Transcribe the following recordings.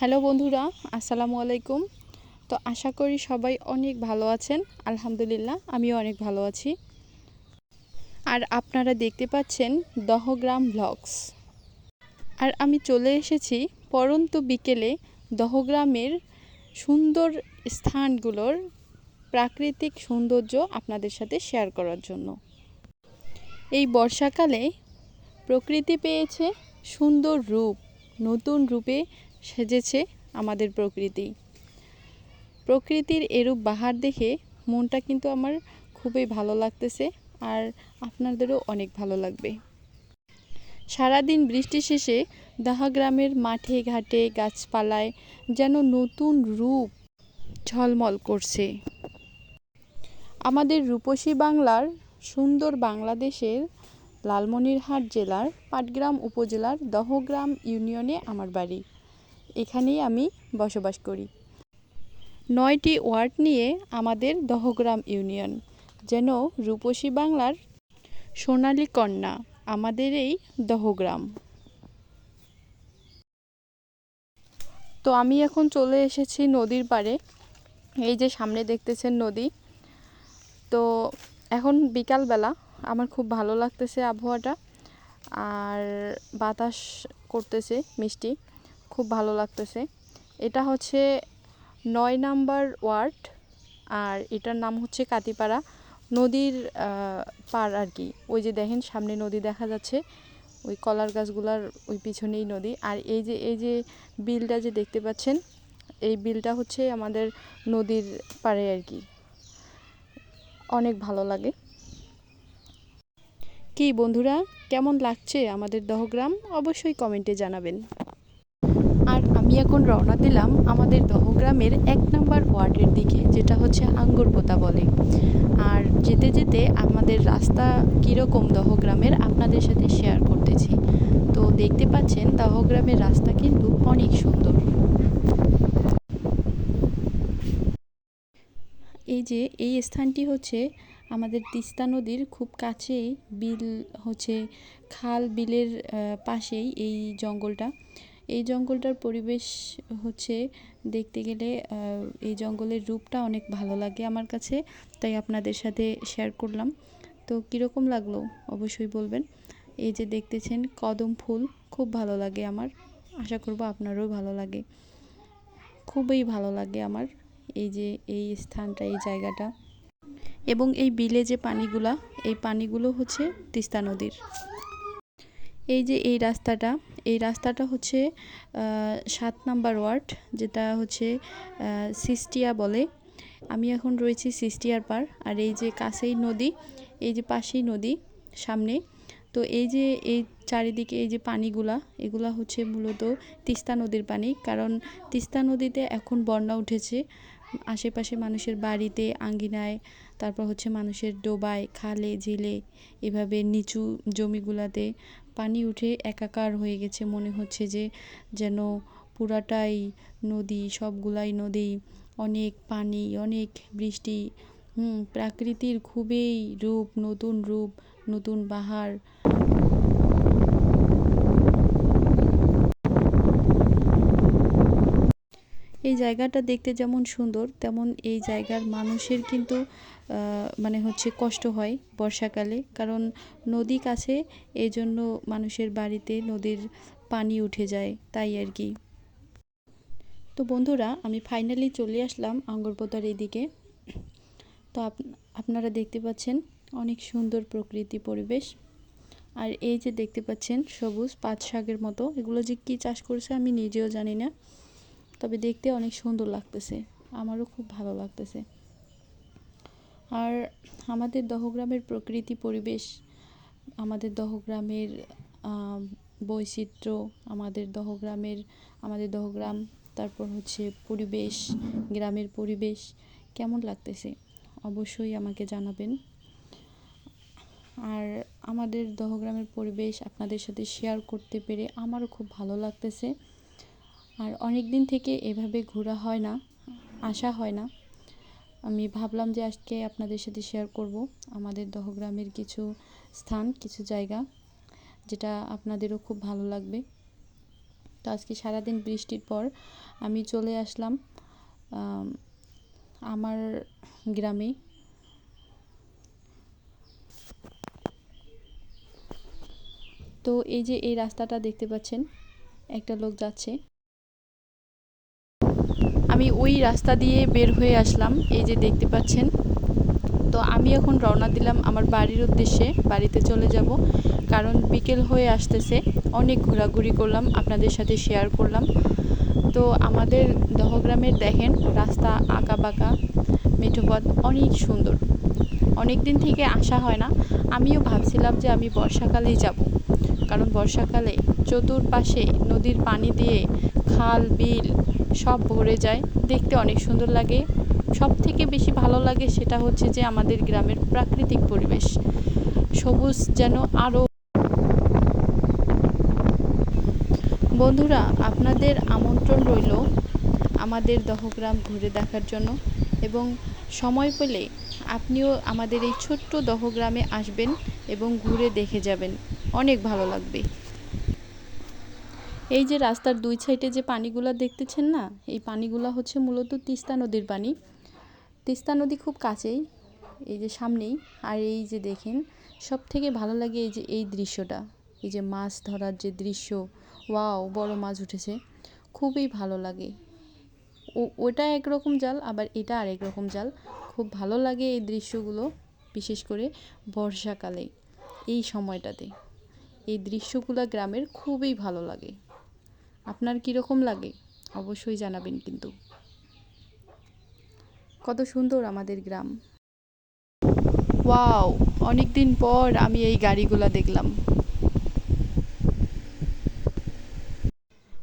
Hello বন্ধুরা, আসসালামু আলাইকুম। তো আশা করি সবাই অনেক ভালো আছেন। আলহামদুলিল্লাহ, আমিও অনেক ভালো আছি। আর আপনারা দেখতে পাচ্ছেন দহগ্রাম ব্লগস। আর আমি চলে এসেছি পরন্ত বিকেলে দহগ্রামের সুন্দর স্থানগুলোর প্রাকৃতিক সৌন্দর্য আপনাদের সাথে শেয়ার করার জন্য। এই বর্ষাকালে প্রকৃতি পেয়েছে সুন্দর রূপ, নতুন রূপে সেজেছে আমাদের প্রকৃতি। প্রকৃতির এরূপ বাহার দেখে মনটা কিন্তু আমার খুবই ভালো লাগতেছে আর আপনাদেরও অনেক ভালো লাগবে। সারাদিন বৃষ্টি শেষে দাহা গ্রামের মাঠে ঘাটে গাছপালায় যেন নতুন রূপ ঝলমল করছে। আমাদের রূপসী বাংলার সুন্দর বাংলাদেশের লালমনিরহাট জেলার পাটগ্রাম উপজেলার দহগ্রাম ইউনিয়নে আমার বাড়ি। এখানেই আমি বসবাস করি। নয়টি ওয়ার্ড নিয়ে আমাদের দহগ্রাম ইউনিয়ন, যেন রূপসী বাংলার সোনালী কন্যা, আমাদের এই দহগ্রাম। তো আমি এখন চলে এসেছি নদীর পাড়ে। এই যে সামনে দেখতেছেন নদী। তো এখন বিকালবেলা, আমার খুব ভালো লাগতেছে আবহাওয়াটা। আর বাতাস করতেছে, মিষ্টি। খুব ভালো লাগতেছে। এটা হচ্ছে নয় নাম্বার ওয়ার্ড আর এটার নাম হচ্ছে কাতিপাড়া। নদীর পার আর কি। ওই যে দেখেন, সামনে নদী দেখা যাচ্ছে। ওই কলার গাছগুলার ওই পিছনেই নদী। আর এই যে এই যে বিলটা যে দেখতে পাচ্ছেন, এই বিলটা হচ্ছে আমাদের নদীর পাড়ে আর কি। অনেক ভালো লাগে। কি বন্ধুরা, কেমন লাগছে আমাদের দহগ্রাম? অবশ্যই কমেন্টে জানাবেন। এখন রওনা দিলাম আমাদের দহগ্রামের এক নম্বর ওয়ার্ডের দিকে, যেটা হচ্ছে আঙ্গুরপোতা বলে। আর যেতে যেতে আমাদের রাস্তা কীরকম দহগ্রামের আপনাদের সাথে শেয়ার করতেছি। তো দেখতে পাচ্ছেন দহগ্রামের রাস্তা কিন্তু অনেক সুন্দর। এই যে, এই স্থানটি হচ্ছে আমাদের তিস্তা নদীর খুব কাছেই বিল হচ্ছে খাল বিলের পাশেই এই জঙ্গলটা। এই জঙ্গলটার পরিবেশ হচ্ছে দেখতে গেলে এই জঙ্গলের রূপটা অনেক ভালো লাগে আমার কাছে, তাই আপনাদের সাথে শেয়ার করলাম। তো কীরকম লাগল অবশ্যই বলবেন। এই যে দেখতেছেন কদম ফুল, খুব ভালো লাগে আমার, আশা করব আপনারও ভালো লাগে। খুবই ভালো লাগে আমার এই যে, এই স্থানটা, এই জায়গাটা। এবং এই বিলে যে পানিগুলা, এই পানিগুলো হচ্ছে তিস্তা নদীর। এই যে এই রাস্তাটা এই রাস্তাটা হচ্ছে সাত নাম্বার ওয়ার্ড, যেটা হচ্ছে সিস্টিয়া বলে। আমি এখন রয়েছি সিস্টিয়ার পার, আর এই যে কাছেই নদী, এই যে পাশেই নদী, সামনে। তো এই যে এই চারিদিকে এই যে পানিগুলা, এগুলা হচ্ছে মূলত তিস্তা নদীর পানি, কারণ তিস্তা নদীতে এখন বন্যা উঠেছে। আশেপাশে মানুষের বাড়িতে আঙ্গিনায় তারপর হচ্ছে মানুষের ডোবায়, খালে, ঝিলে এভাবে নিচু জমিগুলাতে পানি উঠে একাকার হয়ে গেছে। মনে হচ্ছে যে যেন পুরাটাই নদী, সবগুলাই নদী, অনেক পানি, অনেক বৃষ্টি। প্রাকৃতির খুবই রূপ, নতুন রূপ, নতুন বাহার। এই জায়গাটা দেখতে যেমন সুন্দর, তেমন এই জায়গার মানুষের কিন্তু মানে হচ্ছে কষ্ট হয় বর্ষাকালে। কারণ নদী কাছে এই জন্য মানুষের বাড়িতে নদীর পানি উঠে যায়, তাই আর কি। তো বন্ধুরা, আমি ফাইনালি চলে আসলাম আঙ্গরপোতার এদিকে। তো আপনারা দেখতে পাচ্ছেন অনেক সুন্দর প্রকৃতি পরিবেশ। আর এই যে দেখতে পাচ্ছেন সবুজ পাঁচ শাকের মতো, এগুলো যে কী চাষ করছে আমি নিজেও জানি না। তবে দেখতে অনেক সুন্দর লাগতেছে। আমারও খুব ভালো লাগতেছে। আর আমাদের দহগ্রামের প্রকৃতি পরিবেশ, আমাদের দহগ্রামের বৈচিত্র্য, আমাদের দহগ্রামের, আমাদের দহগ্রাম, তারপর হচ্ছে পরিবেশ, গ্রামের পরিবেশ, কেমন লাগতেছে? অবশ্যই আমাকে জানাবেন। আর আমাদের দহগ্রামের পরিবেশ আপনাদের সাথে শেয়ার করতে পেরে আমারও খুব ভালো লাগতেছে। আর অনেক দিন থেকে এভাবে ঘোরা হয় না, আসা হয় না। আমি ভাবলাম যে আজকে আপনাদের সাথে শেয়ার করব আমাদের দহগ্রামের কিছু স্থান, কিছু জায়গা, যেটা আপনাদেরও খুব ভালো লাগবে। তো আজকে সারাদিন বৃষ্টির পর আমি চলে আসলাম আমার গ্রামে। তো এই যে এই রাস্তাটা দেখতে পাচ্ছেন, একটা লোক যাচ্ছে। আমি ওই রাস্তা দিয়ে বের হয়ে আসলাম, এই যে দেখতে পাচ্ছেন। তো আমি এখন রওনা দিলাম আমার বাড়ির উদ্দেশ্যে, বাড়িতে চলে যাব। কারণ বিকেল হয়ে আসতেছে, অনেক ঘোরাঘুরি করলাম, আপনাদের সাথে শেয়ার করলাম। তো আমাদের দহগ্রামের দেখেন, রাস্তা আঁকা বাঁকা মেঠোপথ অনেক সুন্দর। অনেক দিন থেকে আসা হয় না, আমিও ভাবছিলাম যে আমি বর্ষাকালেই যাব। কারণ বর্ষাকালে চতুর্পাশে নদীর পানি দিয়ে খাল, বিল সব ভরে যায়। দেখতে অনেক সুন্দর লাগে। সব থেকে বেশি ভালো লাগে সেটা হচ্ছে যে আমাদের গ্রামের প্রাকৃতিক পরিবেশ। সবুজ যেন আরও বন্ধুরা, আপনাদের আমন্ত্রণ রইল আমাদের দহগ্রাম ঘুরে দেখার জন্য এবং সময় পেলে আপনিও আমাদের এই ছোট্ট দহগ্রামে আসবেন এবং ঘুরে দেখে যাবেন। অনেক ভালো লাগবে। এই যে রাস্তার দুই সাইডে যে পানিগুলো দেখতেছেন না, এই পানিগুলো হচ্ছে মূলত তিস্তা নদীর পানি। তিস্তা নদী খুব কাছেই, এই যে সামনেই। আর এই যে দেখেন সব থেকে ভালো লাগে এই যে, এই দৃশ্যটা। এই যে মাছ ধরার যে দৃশ্য, ওয়াও, বড় মাছ উঠেছে। খুবই ভালো লাগে। ও, ওটা একরকম জাল, আবার এটা আরেক রকম জাল। খুব ভালো লাগে এই দৃশ্যগুলো, বিশেষ করে বর্ষাকালে, এই সময়টাতে। এই দৃশ্যগুলো গ্রামের খুবই ভালো লাগে। আপনার কীরকম লাগে? অবশ্যই জানাবেন কিন্তু। কত সুন্দর আমাদের গ্রাম। ওয়াও অনেক দিন পর আমি এই গাড়িগুলো দেখলাম।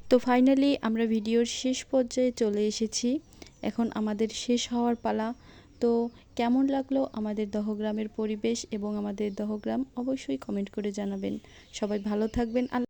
তো ফাইনালি আমরা ভিডিওর শেষ পর্যায়ে চলে এসেছি। এখন আমাদের শেষ হওয়ার পালা। তো কেমন লাগল আমাদের দহগ্রামের পরিবেশ এবং আমাদের দহগ্রাম? অবশ্যই কমেন্ট করে জানাবেন। সবাই ভালো থাকবেন। আল্লাহ